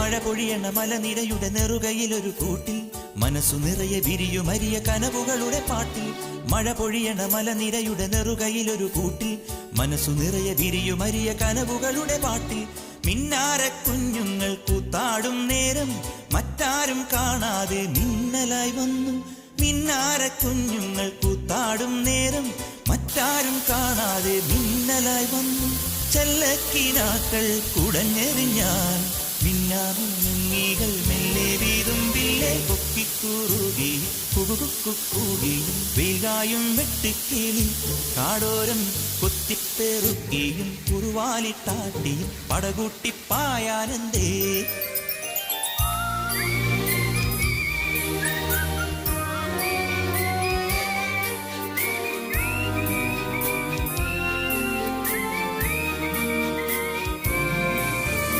മഴ പൊഴിയണ മലനിരയുടെ നെറുകയിലൊരു കൂട്ടിൽ മനസ്സു നിറയെ വിരിയുമരിയ കനവുകളുടെ പാട്ടിൽ മഴ പൊഴിയണ മലനിരയുടെ നെറുകയിലൊരു കൂട്ടിൽ മനസ്സു നിറയെ വിരിയുമരിയ കനവുകളുടെ പാട്ടിൽ മിന്നാര കുഞ്ഞുങ്ങൾ കൂത്താടും നേരം മറ്റാരും കാണാതെ മിന്നലായി വന്നു. മിന്നാര കുഞ്ഞുങ്ങൾ കൂത്താടും നേരം മറ്റാരും കാണാതെ മിന്നലായി വന്നു. ചെല്ലക്കിനാക്കൾ കുടഞ്ഞെറിഞ്ഞാൽ മിന്നാമിന്നുങ്ങികൾ മെല്ലെ വീതുമ്പില്ലേ കൊക്കിക്കൂറുകി കുകുകുക്കുകൂകി വെയിലായും വെട്ടിക്കിളി കാടോരം കൊത്തിപ്പെറുക്കിയും കുറുവാലിട്ടാട്ടിയും പടകൂട്ടിപ്പായാനെന്തേ